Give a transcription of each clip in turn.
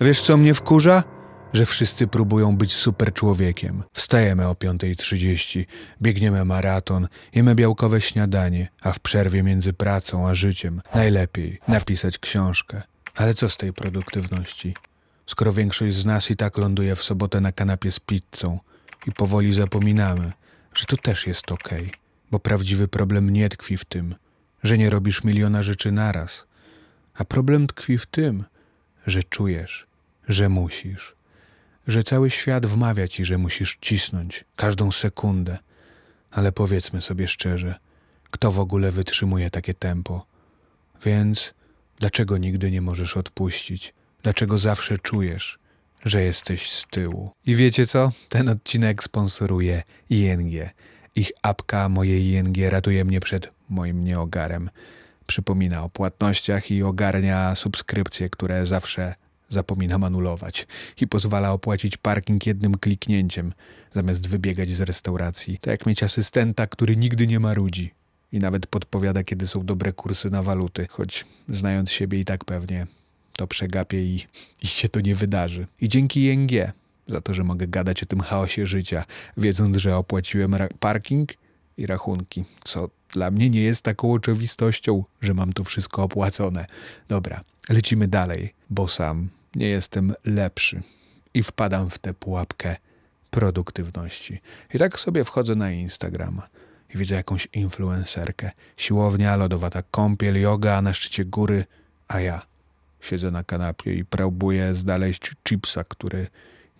Wiesz, co mnie wkurza? Że wszyscy próbują być super człowiekiem. Wstajemy o 5.30, biegniemy maraton, jemy białkowe śniadanie, a w przerwie między pracą a życiem najlepiej napisać książkę. Ale co z tej produktywności? Skoro większość z nas i tak ląduje w sobotę na kanapie z pizzą i powoli zapominamy, że to też jest okej, bo prawdziwy problem nie tkwi w tym, że nie robisz miliona rzeczy naraz, a problem tkwi w tym, że czujesz, że musisz, że cały świat wmawia ci, że musisz cisnąć każdą sekundę. Ale powiedzmy sobie szczerze, kto w ogóle wytrzymuje takie tempo? Więc dlaczego nigdy nie możesz odpuścić? Dlaczego zawsze czujesz, że jesteś z tyłu? I wiecie co? Ten odcinek sponsoruje ING. Ich apka moje ING ratuje mnie przed moim nieogarem. Przypomina o płatnościach i ogarnia subskrypcje, które zawsze zapominam anulować i pozwala opłacić parking jednym kliknięciem, zamiast wybiegać z restauracji. To jak mieć asystenta, który nigdy nie marudzi i nawet podpowiada, kiedy są dobre kursy na waluty, choć znając siebie i tak pewnie to przegapię i, i się to nie wydarzy. I dzięki ING za to, że mogę gadać o tym chaosie życia, wiedząc, że opłaciłem parking i rachunki, co dla mnie nie jest taką oczywistością, że mam to wszystko opłacone. Dobra, lecimy dalej, bo sam nie jestem lepszy i wpadam w tę pułapkę produktywności. I tak sobie wchodzę na Instagrama i widzę jakąś influencerkę. Siłownia, lodowata kąpiel, yoga, na szczycie góry, a ja siedzę na kanapie i próbuję znaleźć chipsa, który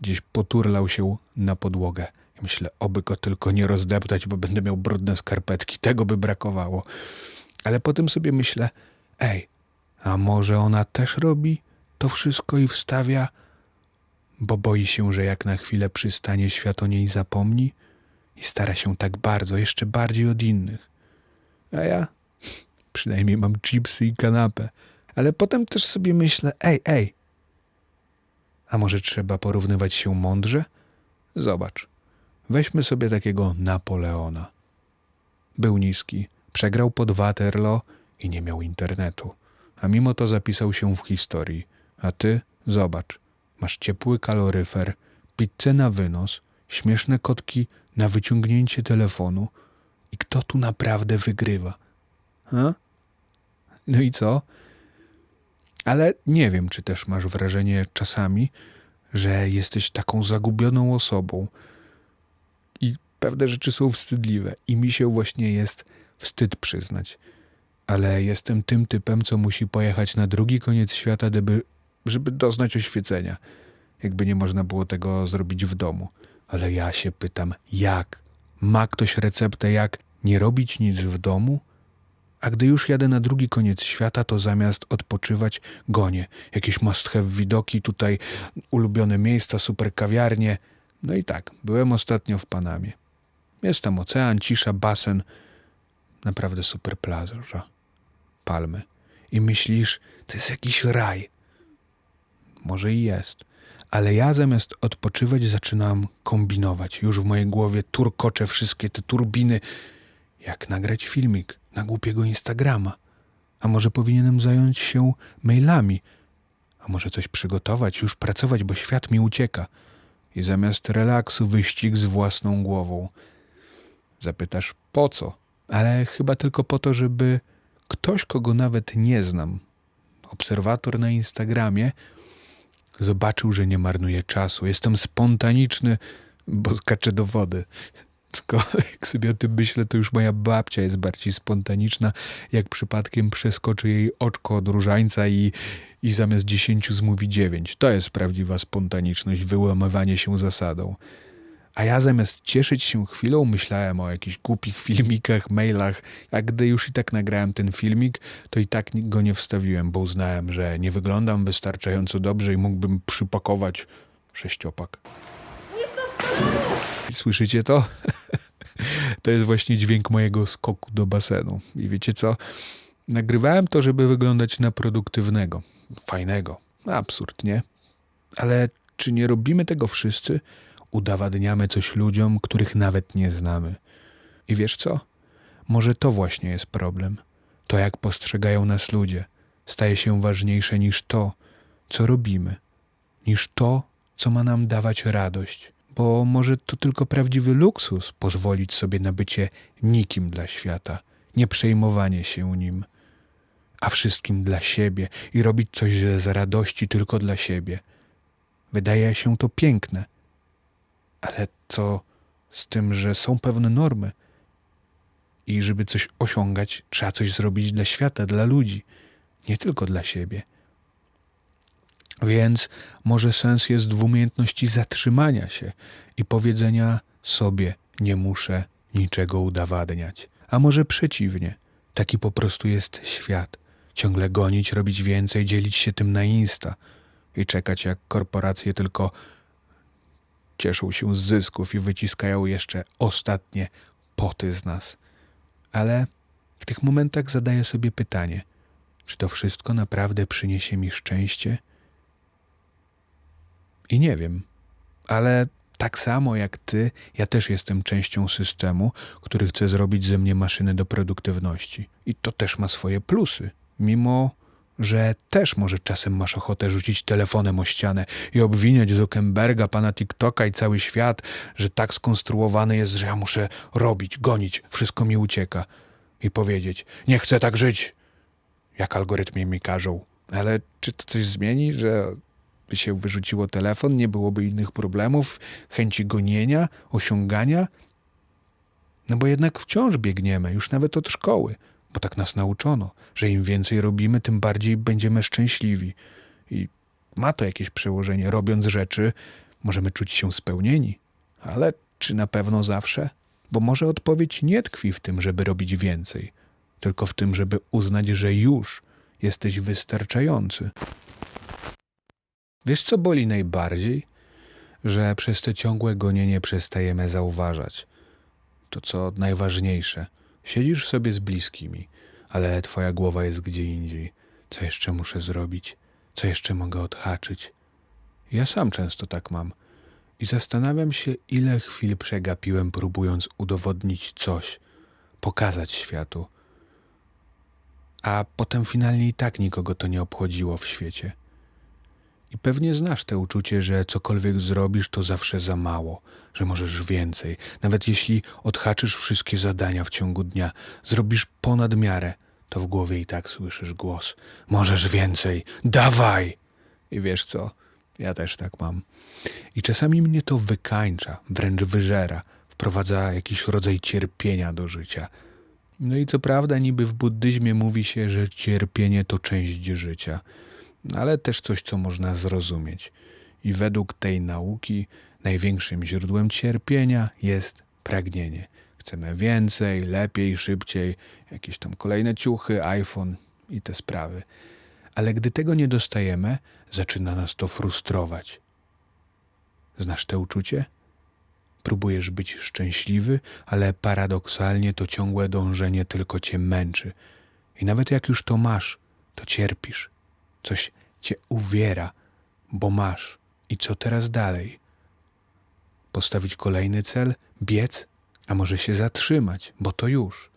gdzieś poturlał się na podłogę. I myślę, oby go tylko nie rozdeptać, bo będę miał brudne skarpetki. Tego by brakowało. Ale potem sobie myślę, ej, a może ona też robi to wszystko i wstawia, bo boi się, że jak na chwilę przystanie, świat o niej zapomni i stara się tak bardzo, jeszcze bardziej od innych. A ja przynajmniej mam chipsy i kanapę. Ale potem też sobie myślę, ej, ej, a może trzeba porównywać się mądrze? Zobacz, weźmy sobie takiego Napoleona. Był niski, przegrał pod Waterloo i nie miał internetu. A mimo to zapisał się w historii. A ty, zobacz, masz ciepły kaloryfer, pizzę na wynos, śmieszne kotki na wyciągnięcie telefonu. I kto tu naprawdę wygrywa? Ha? No i co? Ale nie wiem, czy też masz wrażenie czasami, że jesteś taką zagubioną osobą i pewne rzeczy są wstydliwe i mi się właśnie jest wstyd przyznać. Ale jestem tym typem, co musi pojechać na drugi koniec świata, żeby, żeby doznać oświecenia. Jakby nie można było tego zrobić w domu. Ale ja się pytam, jak? Ma ktoś receptę, jak nie robić nic w domu? A gdy już jadę na drugi koniec świata, to zamiast odpoczywać, gonię. Jakieś must have widoki, tutaj ulubione miejsca, super kawiarnie. No i tak, byłem ostatnio w Panamie. Jest tam ocean, cisza, basen. Naprawdę super plaża. Palmy. I myślisz, to jest jakiś raj. Może i jest. Ale ja zamiast odpoczywać zaczynam kombinować. Już w mojej głowie turkocze wszystkie te turbiny. Jak nagrać filmik na głupiego Instagrama? A może powinienem zająć się mailami? A może coś przygotować, już pracować, bo świat mi ucieka. I zamiast relaksu wyścig z własną głową. Zapytasz, po co? Ale chyba tylko po to, żeby ktoś, kogo nawet nie znam, obserwator na Instagramie, zobaczył, że nie marnuję czasu. Jestem spontaniczny, bo skaczę do wody. Tylko jak sobie o tym myślę, to już moja babcia jest bardziej spontaniczna, jak przypadkiem przeskoczy jej oczko od różańca i, i zamiast dziesięciu zmówi dziewięć. To jest prawdziwa spontaniczność, wyłamywanie się zasadą. A ja zamiast cieszyć się chwilą, myślałem o jakichś głupich filmikach, mailach, a gdy już i tak nagrałem ten filmik, to i tak go nie wstawiłem, bo uznałem, że nie wyglądam wystarczająco dobrze i mógłbym przypakować sześciopak. Słyszycie to? To jest właśnie dźwięk mojego skoku do basenu. I wiecie co? Nagrywałem to, żeby wyglądać na produktywnego, fajnego. Absurd, nie? Ale czy nie robimy tego wszyscy? Udowadniamy coś ludziom, których nawet nie znamy. I wiesz co? Może to właśnie jest problem. To, jak postrzegają nas ludzie, staje się ważniejsze niż to, co robimy. niż to, co ma nam dawać radość. Bo może to tylko prawdziwy luksus pozwolić sobie na bycie nikim dla świata, nie przejmowanie się nim, a wszystkim dla siebie i robić coś z radości tylko dla siebie. Wydaje się to piękne, ale co z tym, że są pewne normy i żeby coś osiągać, trzeba coś zrobić dla świata, dla ludzi, nie tylko dla siebie. Więc może sens jest w umiejętności zatrzymania się i powiedzenia sobie: Nie muszę niczego udowadniać. A może przeciwnie, taki po prostu jest świat. Ciągle gonić, robić więcej, dzielić się tym na insta i czekać, jak korporacje tylko cieszą się z zysków i wyciskają jeszcze ostatnie poty z nas. Ale w tych momentach zadaję sobie pytanie: czy to wszystko naprawdę przyniesie mi szczęście? I nie wiem, ale tak samo jak ty, ja też jestem częścią systemu, który chce zrobić ze mnie maszynę do produktywności. I to też ma swoje plusy, mimo że też może czasem masz ochotę rzucić telefonem o ścianę i obwiniać Zuckerberga, pana TikToka i cały świat, że tak skonstruowany jest, że ja muszę robić, gonić, wszystko mi ucieka. I powiedzieć, nie chcę tak żyć, jak algorytmy mi każą. Ale czy to coś zmieni, że by się wyrzuciło telefon, nie byłoby innych problemów, chęci gonienia, osiągania? No bo jednak wciąż biegniemy, już nawet od szkoły, bo tak nas nauczono, że im więcej robimy, tym bardziej będziemy szczęśliwi. I ma to jakieś przełożenie. Robiąc rzeczy, możemy czuć się spełnieni. Ale czy na pewno zawsze? Bo może odpowiedź nie tkwi w tym, żeby robić więcej, tylko w tym, żeby uznać, że już jesteś wystarczający. Wiesz, co boli najbardziej? Że przez te ciągłe gonienie przestajemy zauważać. To, co najważniejsze. Siedzisz sobie z bliskimi, ale twoja głowa jest gdzie indziej. Co jeszcze muszę zrobić? Co jeszcze mogę odhaczyć? Ja sam często tak mam. I zastanawiam się, ile chwil przegapiłem, próbując udowodnić coś, pokazać światu. A potem finalnie i tak nikogo to nie obchodziło w świecie. I pewnie znasz te uczucie, że cokolwiek zrobisz, to zawsze za mało, że możesz więcej. Nawet jeśli odhaczysz wszystkie zadania w ciągu dnia, zrobisz ponad miarę, to w głowie i tak słyszysz głos: Możesz więcej, dawaj! I wiesz co? Ja też tak mam. I czasami mnie to wykańcza, wręcz wyżera, wprowadza jakiś rodzaj cierpienia do życia. No i co prawda, niby w buddyzmie mówi się, że cierpienie to część życia ale też coś, co można zrozumieć. I według tej nauki największym źródłem cierpienia jest pragnienie. Chcemy więcej, lepiej, szybciej, jakieś tam kolejne ciuchy, iPhone i te sprawy. Ale gdy tego nie dostajemy, zaczyna nas to frustrować. Znasz to uczucie? Próbujesz być szczęśliwy, ale paradoksalnie to ciągłe dążenie tylko cię męczy. I nawet jak już to masz, to cierpisz. Coś cię uwiera, bo masz. I co teraz dalej? Postawić kolejny cel, biec, a może się zatrzymać, bo to już.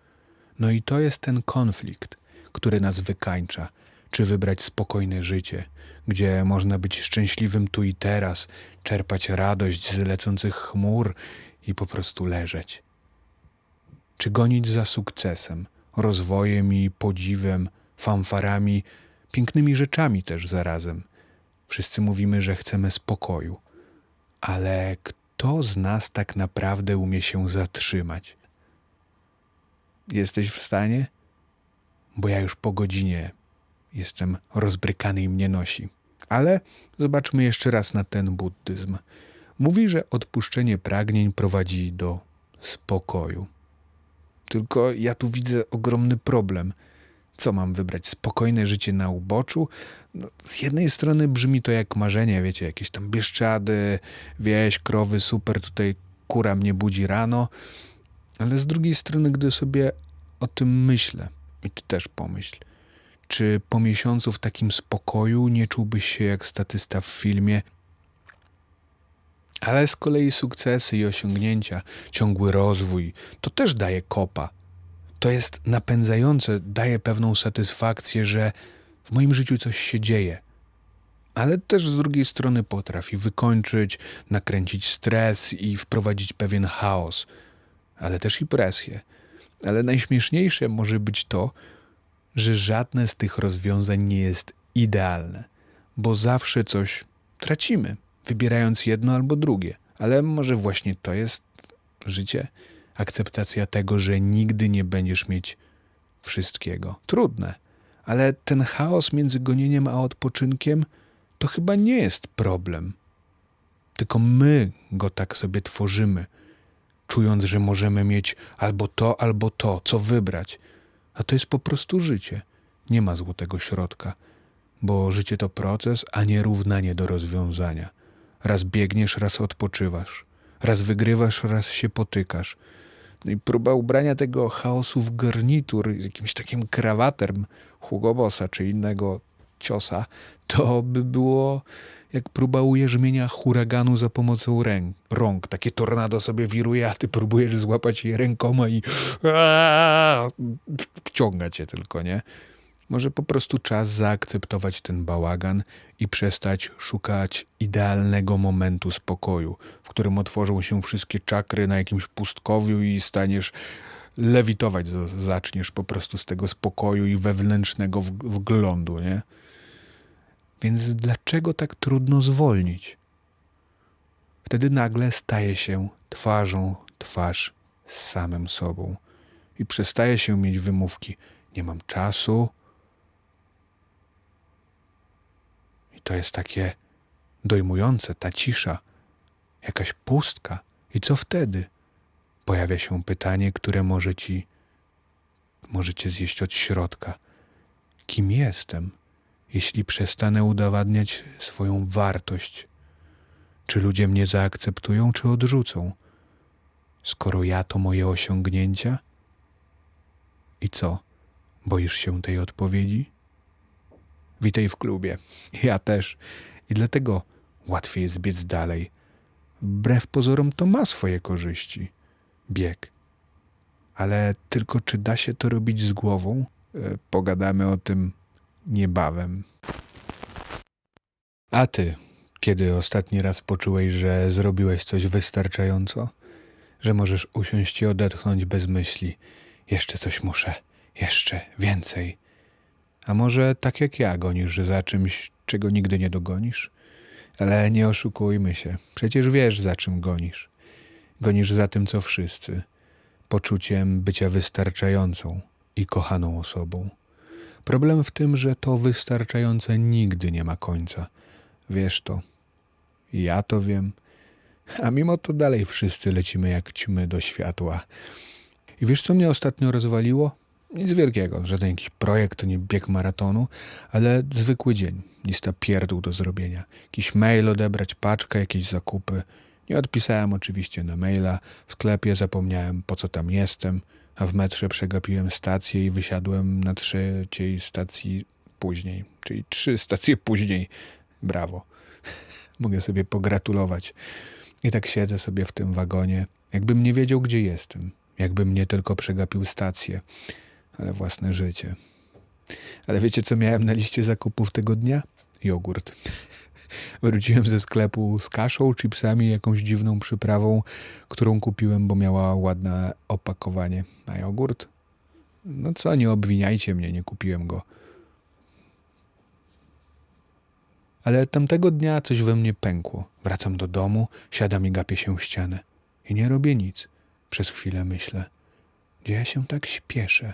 No i to jest ten konflikt, który nas wykańcza. Czy wybrać spokojne życie, gdzie można być szczęśliwym tu i teraz, czerpać radość z lecących chmur i po prostu leżeć? Czy gonić za sukcesem, rozwojem i podziwem, fanfarami, pięknymi rzeczami też zarazem. Wszyscy mówimy, że chcemy spokoju, ale kto z nas tak naprawdę umie się zatrzymać? Jesteś w stanie? Bo ja już po godzinie jestem rozbrykany i mnie nosi. Ale zobaczmy jeszcze raz na ten buddyzm. Mówi, że odpuszczenie pragnień prowadzi do spokoju. Tylko ja tu widzę ogromny problem – co mam wybrać? Spokojne życie na uboczu? No, z jednej strony brzmi to jak marzenie, wiecie, jakieś tam bieszczady, wieś, krowy, super, tutaj kura mnie budzi rano, ale z drugiej strony, gdy sobie o tym myślę, i ty też pomyśl, czy po miesiącu w takim spokoju nie czułbyś się jak statysta w filmie, ale z kolei sukcesy i osiągnięcia, ciągły rozwój, to też daje kopa to jest napędzające, daje pewną satysfakcję, że w moim życiu coś się dzieje. ale też z drugiej strony potrafi wykończyć, nakręcić stres i wprowadzić pewien chaos, ale też i presję. Ale najśmieszniejsze może być to, że żadne z tych rozwiązań nie jest idealne, bo zawsze coś tracimy, wybierając jedno albo drugie. Ale może właśnie to jest życie? Akceptacja tego, że nigdy nie będziesz mieć wszystkiego. Trudne, ale ten chaos między gonieniem a odpoczynkiem to chyba nie jest problem. Tylko my go tak sobie tworzymy, czując, że możemy mieć albo to, albo to, co wybrać. A to jest po prostu życie. Nie ma złotego środka, bo życie to proces, a nie równanie do rozwiązania. Raz biegniesz, raz odpoczywasz. Raz wygrywasz, raz się potykasz. I próba ubrania tego chaosu w garnitur z jakimś takim krawatem Hugo Bossa czy innego ciosa, to by było jak próba ujeżdżenia huraganu za pomocą ręk, rąk. Takie tornado sobie wiruje, a ty próbujesz złapać je rękoma i Aaaa! wciąga cię tylko, nie? Może po prostu czas zaakceptować ten bałagan i przestać szukać idealnego momentu spokoju, w którym otworzą się wszystkie czakry na jakimś pustkowiu i staniesz lewitować, zaczniesz po prostu z tego spokoju i wewnętrznego wglądu, nie? Więc dlaczego tak trudno zwolnić? Wtedy nagle staje się twarzą twarz z samym sobą i przestaje się mieć wymówki. Nie mam czasu. To jest takie dojmujące, ta cisza, jakaś pustka. I co wtedy? Pojawia się pytanie, które może ci, może cię zjeść od środka. Kim jestem, jeśli przestanę udowadniać swoją wartość? Czy ludzie mnie zaakceptują, czy odrzucą? Skoro ja to moje osiągnięcia? I co? Boisz się tej odpowiedzi? Witaj w klubie. Ja też. I dlatego łatwiej jest biec dalej. Wbrew pozorom to ma swoje korzyści. Bieg. Ale tylko czy da się to robić z głową? E, Pogadamy o tym niebawem. A ty, kiedy ostatni raz poczułeś, że zrobiłeś coś wystarczająco? Że możesz usiąść i odetchnąć bez myśli. Jeszcze coś muszę, jeszcze więcej. A może tak jak ja gonisz za czymś, czego nigdy nie dogonisz? Ale nie oszukujmy się, przecież wiesz za czym gonisz. Gonisz za tym, co wszyscy. Poczuciem bycia wystarczającą i kochaną osobą. Problem w tym, że to wystarczające nigdy nie ma końca. Wiesz to. Ja to wiem. A mimo to dalej wszyscy lecimy jak ćmy do światła. I wiesz, co mnie ostatnio rozwaliło? Nic wielkiego, żaden jakiś projekt, to nie bieg maratonu, ale zwykły dzień, lista pierdół do zrobienia. Jakiś mail odebrać, paczkę, jakieś zakupy. Nie odpisałem oczywiście na maila, w sklepie zapomniałem po co tam jestem, a w metrze przegapiłem stację i wysiadłem na trzeciej stacji później, czyli trzy stacje później. Brawo. Mogę sobie pogratulować. I tak siedzę sobie w tym wagonie, jakbym nie wiedział, gdzie jestem, jakbym nie tylko przegapił stację, ale własne życie. Ale wiecie, co miałem na liście zakupów tego dnia? Jogurt. Wróciłem ze sklepu z kaszą, chipsami, jakąś dziwną przyprawą, którą kupiłem, bo miała ładne opakowanie. A jogurt? No co, nie obwiniajcie mnie, nie kupiłem go. Ale tamtego dnia coś we mnie pękło. Wracam do domu, siadam i gapię się w ścianę. I nie robię nic. Przez chwilę myślę, gdzie ja się tak śpieszę?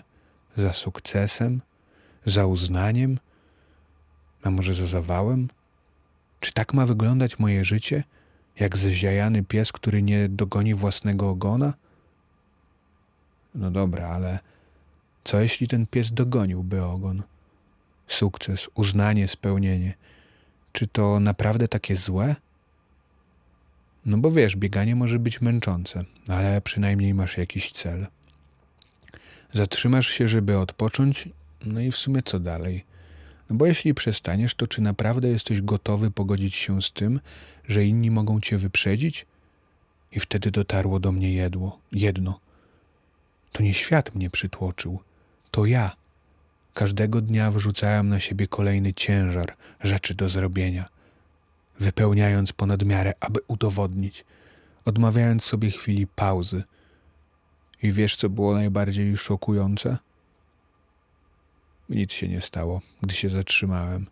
Za sukcesem? Za uznaniem? A może za zawałem? Czy tak ma wyglądać moje życie? Jak zziajany pies, który nie dogoni własnego ogona? No dobra, ale co jeśli ten pies dogoniłby ogon? Sukces, uznanie, spełnienie. Czy to naprawdę takie złe? No bo wiesz, bieganie może być męczące, ale przynajmniej masz jakiś cel. Zatrzymasz się, żeby odpocząć, no i w sumie co dalej? No bo jeśli przestaniesz, to czy naprawdę jesteś gotowy pogodzić się z tym, że inni mogą cię wyprzedzić? I wtedy dotarło do mnie jedło, jedno. To nie świat mnie przytłoczył, to ja. Każdego dnia wrzucałem na siebie kolejny ciężar rzeczy do zrobienia, wypełniając ponad miarę, aby udowodnić, odmawiając sobie chwili pauzy. I wiesz, co było najbardziej szokujące? Nic się nie stało, gdy się zatrzymałem.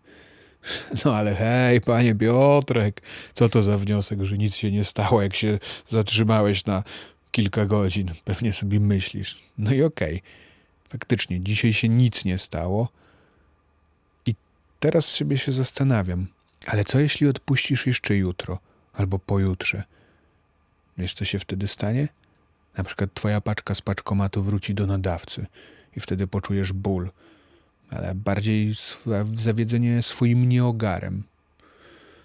No ale hej, panie Piotrek, co to za wniosek, że nic się nie stało, jak się zatrzymałeś na kilka godzin? Pewnie sobie myślisz. No i okej, faktycznie, dzisiaj się nic nie stało. I teraz sobie się zastanawiam, ale co jeśli odpuścisz jeszcze jutro albo pojutrze? Wiesz, co się wtedy stanie? Na przykład twoja paczka z paczkomatu wróci do nadawcy i wtedy poczujesz ból ale bardziej zawiedzenie swoim nieogarem.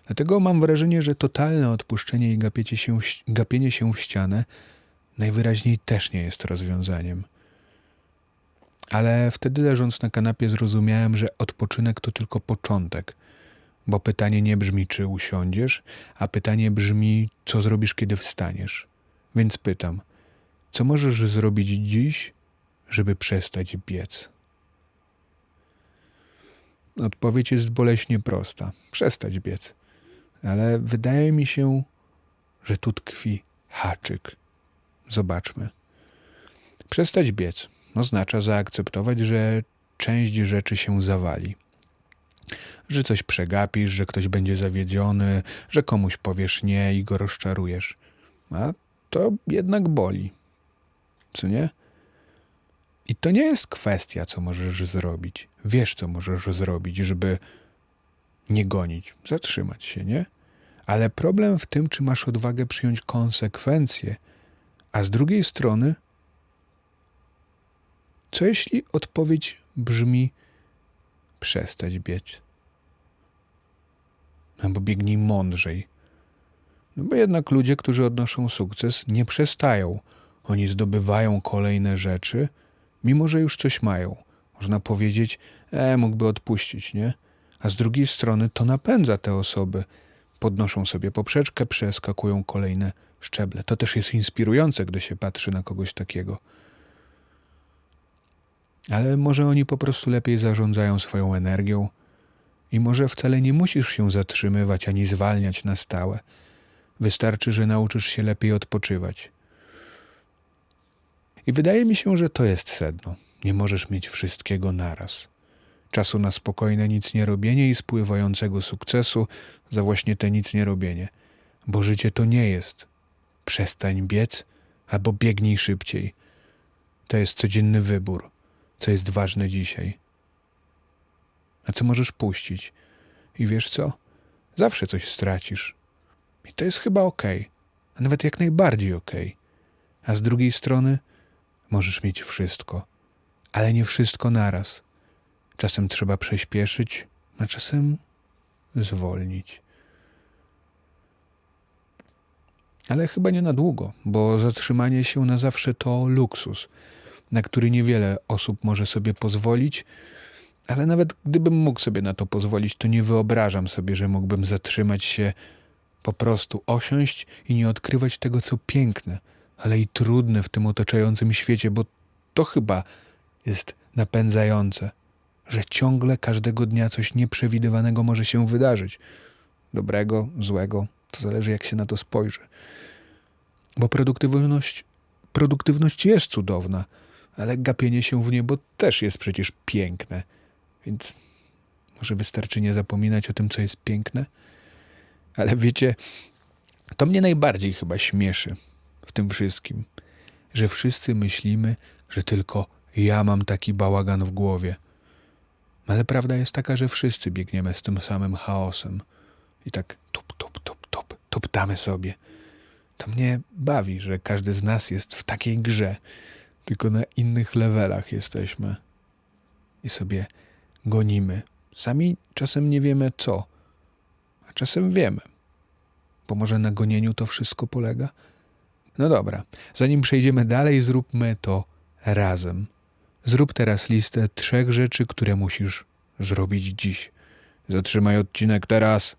Dlatego mam wrażenie, że totalne odpuszczenie i się, gapienie się w ścianę najwyraźniej też nie jest rozwiązaniem. Ale wtedy leżąc na kanapie zrozumiałem, że odpoczynek to tylko początek, bo pytanie nie brzmi, czy usiądziesz, a pytanie brzmi, co zrobisz, kiedy wstaniesz. Więc pytam, co możesz zrobić dziś, żeby przestać biec? Odpowiedź jest boleśnie prosta. Przestać biec. Ale wydaje mi się, że tu tkwi haczyk. Zobaczmy. Przestać biec oznacza zaakceptować, że część rzeczy się zawali. Że coś przegapisz, że ktoś będzie zawiedziony, że komuś powiesz nie i go rozczarujesz. A to jednak boli. Co nie? I to nie jest kwestia, co możesz zrobić. Wiesz, co możesz zrobić, żeby nie gonić, zatrzymać się, nie? Ale problem w tym, czy masz odwagę przyjąć konsekwencje, a z drugiej strony, co jeśli odpowiedź brzmi przestać biec? Albo biegnij mądrzej. No bo jednak ludzie, którzy odnoszą sukces, nie przestają. Oni zdobywają kolejne rzeczy, mimo że już coś mają. Można powiedzieć, e, mógłby odpuścić, nie? A z drugiej strony to napędza te osoby. Podnoszą sobie poprzeczkę, przeskakują kolejne szczeble. To też jest inspirujące, gdy się patrzy na kogoś takiego. Ale może oni po prostu lepiej zarządzają swoją energią i może wcale nie musisz się zatrzymywać ani zwalniać na stałe. Wystarczy, że nauczysz się lepiej odpoczywać. I wydaje mi się, że to jest sedno. Nie możesz mieć wszystkiego naraz. Czasu na spokojne nic nie robienie i spływającego sukcesu za właśnie te nic nie robienie. Bo życie to nie jest przestań biec albo biegnij szybciej. To jest codzienny wybór, co jest ważne dzisiaj. A co możesz puścić? I wiesz co? Zawsze coś stracisz. I to jest chyba okej, a nawet jak najbardziej okej. A z drugiej strony możesz mieć wszystko, ale nie wszystko naraz. Czasem trzeba przyspieszyć, a czasem zwolnić. Ale chyba nie na długo, bo zatrzymanie się na zawsze to luksus, na który niewiele osób może sobie pozwolić, ale nawet gdybym mógł sobie na to pozwolić, to nie wyobrażam sobie, że mógłbym zatrzymać się, po prostu osiąść i nie odkrywać tego, co piękne, ale i trudne w tym otaczającym świecie, bo to chyba jest napędzające, że ciągle każdego dnia coś nieprzewidywanego może się wydarzyć. Dobrego, złego, to zależy jak się na to spojrzy. Bo produktywność, produktywność jest cudowna, ale gapienie się w niebo też jest przecież piękne. Więc może wystarczy nie zapominać o tym, co jest piękne? Ale wiecie, to mnie najbardziej chyba śmieszy w tym wszystkim, że wszyscy myślimy, że tylko ja mam taki bałagan w głowie. Ale prawda jest taka, że wszyscy biegniemy z tym samym chaosem. I tak tup, tup, tup, tup, tuptamy sobie. To mnie bawi, że każdy z nas jest w takiej grze, tylko na innych levelach jesteśmy. I sobie gonimy. Sami czasem nie wiemy co, a czasem wiemy. Bo może na gonieniu to wszystko polega? No dobra, zanim przejdziemy dalej, zróbmy to razem. Zrób teraz listę trzech rzeczy, które musisz zrobić dziś. Zatrzymaj odcinek teraz.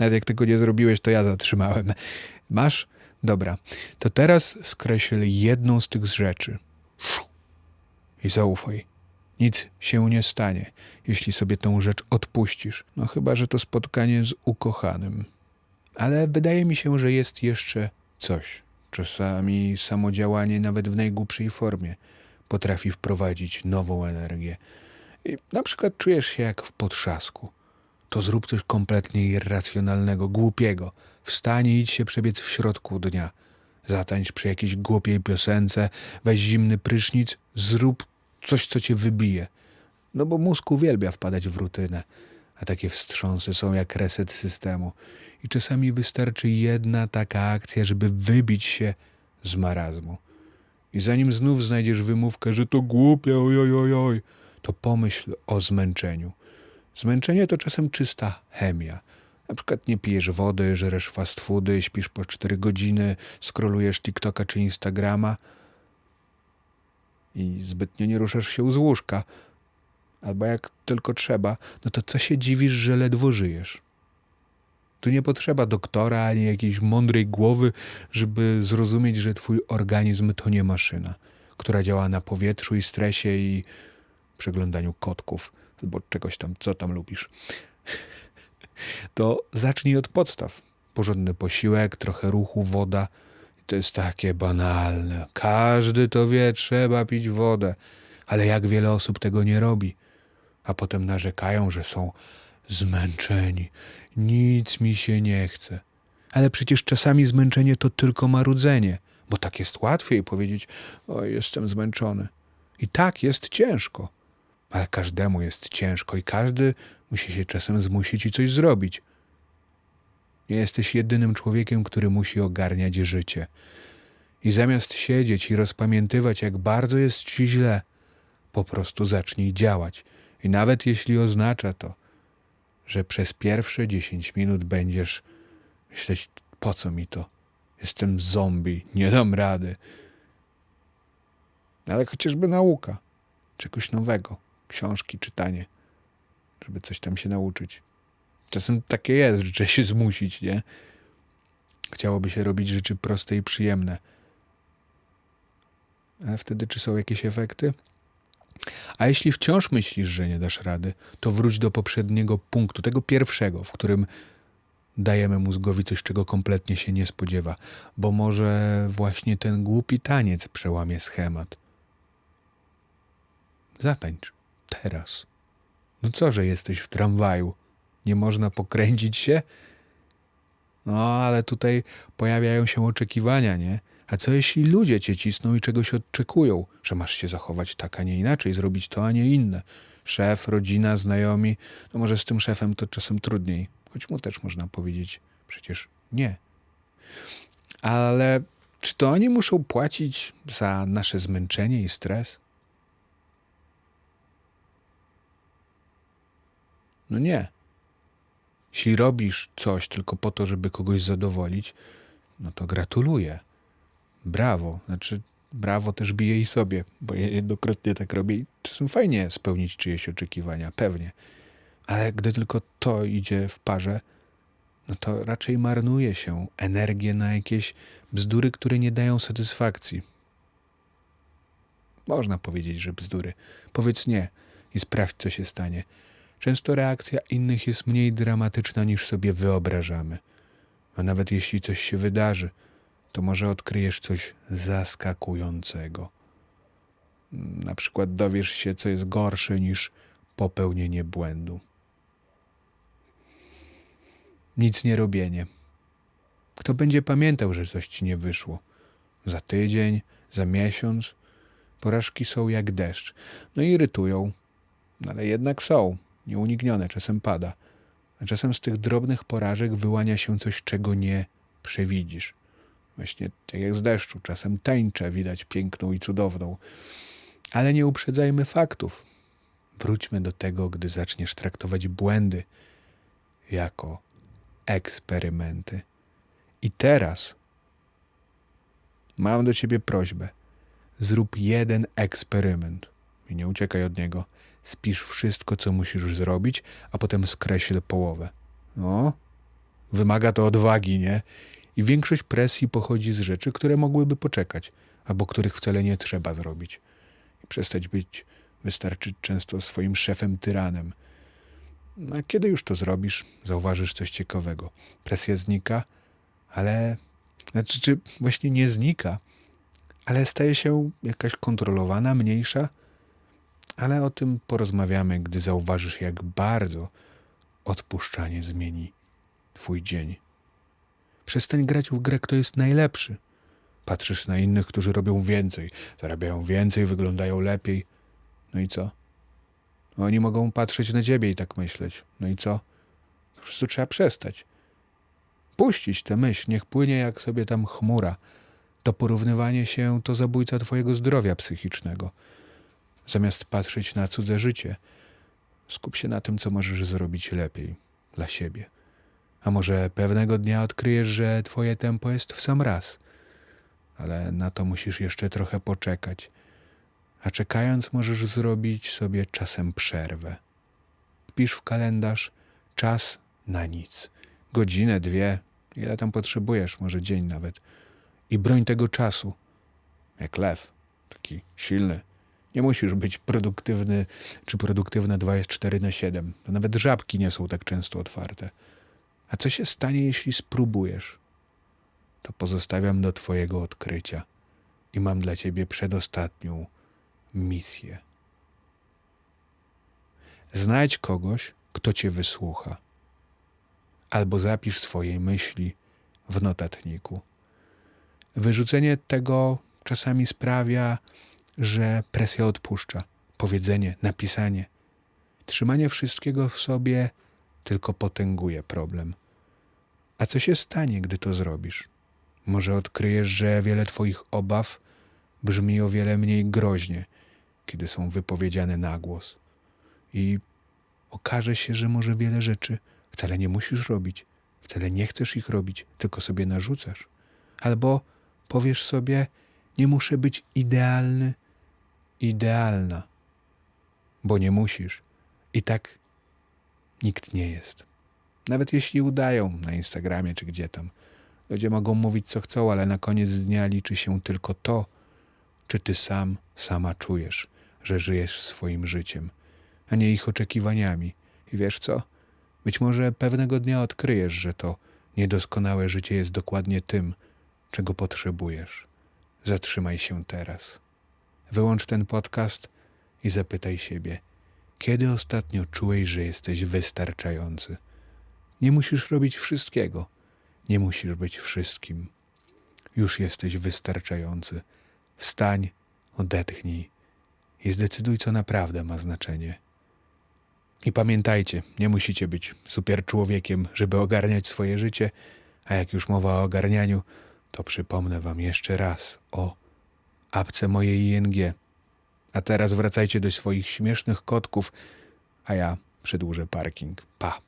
Nawet jak tego nie zrobiłeś, to ja zatrzymałem. Masz? Dobra. To teraz skreśl jedną z tych rzeczy. I zaufaj. Nic się nie stanie, jeśli sobie tą rzecz odpuścisz. No chyba, że to spotkanie z ukochanym. Ale wydaje mi się, że jest jeszcze coś. Czasami samodziałanie, nawet w najgłupszej formie, potrafi wprowadzić nową energię. I na przykład czujesz się jak w potrzasku. To zrób coś kompletnie irracjonalnego, głupiego. Wstań i idź się przebiec w środku dnia. Zatańcz przy jakiejś głupiej piosence, weź zimny prysznic, zrób coś, co cię wybije. No bo mózg uwielbia wpadać w rutynę, a takie wstrząsy są jak reset systemu. I czasami wystarczy jedna taka akcja, żeby wybić się z marazmu. I zanim znów znajdziesz wymówkę, że to głupie, oj, oj, oj, to pomyśl o zmęczeniu. Zmęczenie to czasem czysta chemia. Na przykład nie pijesz wody, żeresz fast foody, śpisz po 4 godziny, skrolujesz TikToka czy Instagrama i zbytnio nie ruszasz się z łóżka. Albo jak tylko trzeba, no to co się dziwisz, że ledwo żyjesz? Tu nie potrzeba doktora ani jakiejś mądrej głowy, żeby zrozumieć, że twój organizm to nie maszyna, która działa na powietrzu i stresie i przeglądaniu kotków albo czegoś tam, co tam lubisz. To zacznij od podstaw. Porządny posiłek, trochę ruchu, woda. To jest takie banalne. Każdy to wie, trzeba pić wodę. Ale jak wiele osób tego nie robi, a potem narzekają, że są zmęczeni. Nic mi się nie chce. Ale przecież czasami zmęczenie to tylko marudzenie, bo tak jest łatwiej powiedzieć: O, jestem zmęczony. I tak jest ciężko, ale każdemu jest ciężko i każdy musi się czasem zmusić i coś zrobić. Nie jesteś jedynym człowiekiem, który musi ogarniać życie. I zamiast siedzieć i rozpamiętywać, jak bardzo jest ci źle, po prostu zacznij działać. I nawet jeśli oznacza to, że przez pierwsze 10 minut będziesz myśleć, po co mi to? Jestem zombie, nie dam rady. Ale chociażby nauka, czegoś nowego, książki, czytanie, żeby coś tam się nauczyć. Czasem takie jest, że się zmusić, nie? Chciałoby się robić rzeczy proste i przyjemne. Ale wtedy czy są jakieś efekty? A jeśli wciąż myślisz, że nie dasz rady, to wróć do poprzedniego punktu, tego pierwszego, w którym dajemy mózgowi coś, czego kompletnie się nie spodziewa, bo może właśnie ten głupi taniec przełamie schemat. Zatańcz teraz. No co, że jesteś w tramwaju? Nie można pokręcić się? No, ale tutaj pojawiają się oczekiwania, nie? A co jeśli ludzie cię cisną i czegoś oczekują, że masz się zachować tak, a nie inaczej, zrobić to, a nie inne? Szef, rodzina, znajomi, no może z tym szefem to czasem trudniej, choć mu też można powiedzieć przecież nie. Ale czy to oni muszą płacić za nasze zmęczenie i stres? No nie. Jeśli robisz coś tylko po to, żeby kogoś zadowolić, no to gratuluję. Brawo. Znaczy, brawo też biję i sobie, bo ja jednokrotnie tak robię i czasem fajnie spełnić czyjeś oczekiwania, pewnie. Ale gdy tylko to idzie w parze, no to raczej marnuje się energię na jakieś bzdury, które nie dają satysfakcji. Można powiedzieć, że bzdury. Powiedz nie i sprawdź, co się stanie. Często reakcja innych jest mniej dramatyczna niż sobie wyobrażamy. A nawet jeśli coś się wydarzy, to może odkryjesz coś zaskakującego. Na przykład dowiesz się, co jest gorsze niż popełnienie błędu. Nic nie robienie. Kto będzie pamiętał, że coś ci nie wyszło? Za tydzień, za miesiąc? Porażki są jak deszcz. No i irytują, ale jednak są nieuniknione, czasem pada. A czasem z tych drobnych porażek wyłania się coś, czego nie przewidzisz. Właśnie tak jak z deszczu, czasem tęczę widać piękną i cudowną. Ale nie uprzedzajmy faktów. Wróćmy do tego, gdy zaczniesz traktować błędy jako eksperymenty. I teraz mam do ciebie prośbę. Zrób jeden eksperyment i nie uciekaj od niego spisz wszystko, co musisz zrobić, a potem skreśl połowę. No, wymaga to odwagi, nie? I większość presji pochodzi z rzeczy, które mogłyby poczekać, albo których wcale nie trzeba zrobić. Przestać być wystarczy często swoim szefem tyranem. A kiedy już to zrobisz, zauważysz coś ciekawego. Presja znika, ale. Znaczy, czy właśnie nie znika, ale staje się jakaś kontrolowana, mniejsza. Ale o tym porozmawiamy, gdy zauważysz, jak bardzo odpuszczanie zmieni Twój dzień. Przestań grać w grę, kto jest najlepszy. Patrzysz na innych, którzy robią więcej, zarabiają więcej, wyglądają lepiej. No i co? Oni mogą patrzeć na ciebie i tak myśleć. No i co? Po prostu trzeba przestać. Puścić tę myśl, niech płynie jak sobie tam chmura. To porównywanie się to zabójca twojego zdrowia psychicznego. Zamiast patrzeć na cudze życie, skup się na tym, co możesz zrobić lepiej dla siebie. A może pewnego dnia odkryjesz, że twoje tempo jest w sam raz. Ale na to musisz jeszcze trochę poczekać. A czekając możesz zrobić sobie czasem przerwę. Wpisz w kalendarz czas na nic. Godzinę, dwie, ile tam potrzebujesz, może dzień nawet. I broń tego czasu. Jak lew, taki silny. Nie musisz być produktywny czy produktywna 24 na 7. To nawet żabki nie są tak często otwarte. A co się stanie, jeśli spróbujesz? To pozostawiam do Twojego odkrycia i mam dla Ciebie przedostatnią misję. Znajdź kogoś, kto Cię wysłucha, albo zapisz swoje myśli w notatniku. Wyrzucenie tego czasami sprawia, że presja odpuszcza. Powiedzenie, napisanie. Trzymanie wszystkiego w sobie tylko potęguje problem. A co się stanie, gdy to zrobisz? Może odkryjesz, że wiele Twoich obaw brzmi o wiele mniej groźnie, kiedy są wypowiedziane na głos. I okaże się, że może wiele rzeczy wcale nie musisz robić, wcale nie chcesz ich robić, tylko sobie narzucasz. Albo powiesz sobie, nie muszę być idealny, idealna, bo nie musisz. I tak nikt nie jest. Nawet jeśli udają na Instagramie czy gdzie tam. Ludzie mogą mówić co chcą, ale na koniec dnia liczy się tylko to, czy ty sam, sama czujesz, że żyjesz swoim życiem, a nie ich oczekiwaniami. I wiesz co? Być może pewnego dnia odkryjesz, że to niedoskonałe życie jest dokładnie tym, czego potrzebujesz. Zatrzymaj się teraz. Wyłącz ten podcast i zapytaj siebie, kiedy ostatnio czułeś, że jesteś wystarczający? Nie musisz robić wszystkiego, nie musisz być wszystkim. Już jesteś wystarczający. Wstań, odetchnij i zdecyduj, co naprawdę ma znaczenie. I pamiętajcie, nie musicie być super człowiekiem, żeby ogarniać swoje życie, a jak już mowa o ogarnianiu, to przypomnę Wam jeszcze raz o apce mojej ING. A teraz wracajcie do swoich śmiesznych kotków, a ja przedłużę parking. Pa!